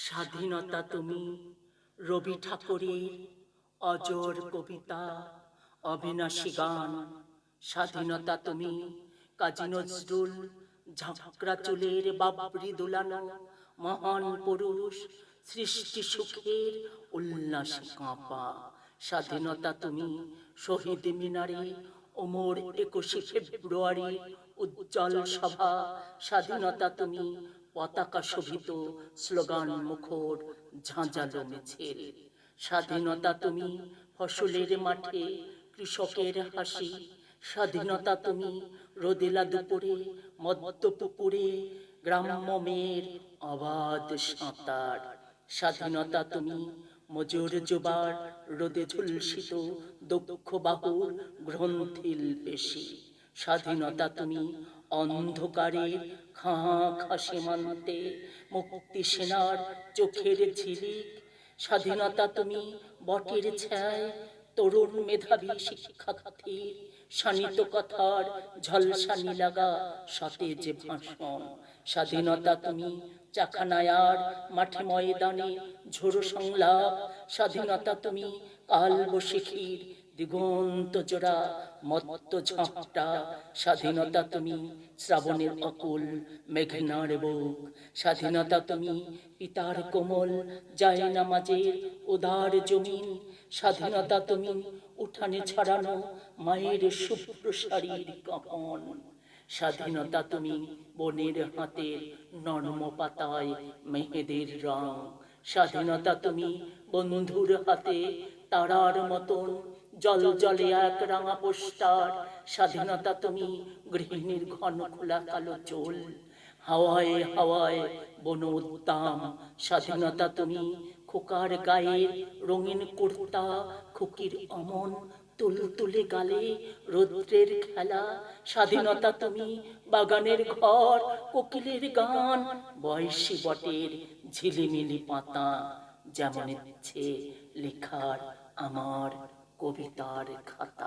স্বাধীনতা তুমি রবি ঠাকুরের অজর কবিতা অবিনাশী গান স্বাধীনতা তুমি কাজী নজরুল ঝাঁকড়া চুলের বাবরি দুলানো মহান পুরুষ সৃষ্টি সুখের উল্লাসে কাঁপা স্বাধীনতা তুমি শহীদ মিনারে ওমর একুশে ফেব্রুয়ারি উজ্জ্বল সভা স্বাধীনতা তুমি পতাকা শোভিত স্লোগান মুখর ঝাঁঝালো মিছিল স্বাধীনতা তুমি ফসলের মাঠে, কৃষকের হাসি। স্বাধীনতা তুমি রোদেলা দুপুরে, মদ্য পুকুরে, গ্রাম্য মেয়ের অবাধ সাঁতার। স্বাধীনতা তুমি মজুর জোবার, রোদে ঝুলসিত দক্ষ বাহুর গ্রন্থিল পেশি। স্বাধীনতা তুমি অন্ধকারের খাঁ খা সীমান্তে মুক্তি সেনার চোখের ঝিলিক। স্বাধীনতা তুমি বটের ছায়, তরুণ মেধাবী শিক্ষার্থীর শানিত কথার ঝলসানি লাগা সতেজ ভাষণ। স্বাধীনতা তুমি চাখানায়ার মাঠে ময়দানে ঝোড়ো সংলাপ। স্বাধীনতা তুমি কাল বসিখির দিগন্ত জোড়া, মত্ত ঝাঁপটা, স্বাধীনতা তুমি শ্রাবণের অকুল মেঘনার বুক। স্বাধীনতা তুমি পিতার কোমল, যায় নামাজের উদার জমিন। স্বাধীনতা তুমি উঠানে ছড়ানো মায়ের শুভ্র কাপন স্বাধীনতা তুমি বনের হাতের নরম পাতায় মেহেদের রং। স্বাধীনতা তুমি বন্ধুর হাতে তারার মতন। জল জলে এক রাঙা পোস্টার। স্বাধীনতা তুমি, গৃহিণীর ঘন খোলা কালো চোল। হাওয়ায় হাওয়ায় বন উত্তাম। স্বাধীনতা তুমি, খোকার গায়ে রঙিন কুর্তা, খুকির অমন তুল তুলে গালে রৌদ্রের খেলা। স্বাধীনতা তুমি, বাগানের ঘর, কোকিলের গান। বয়সী বটের ঝিলিমিলি পাতা। যেমন ইচ্ছে লেখার আমার কবিতার খাতা।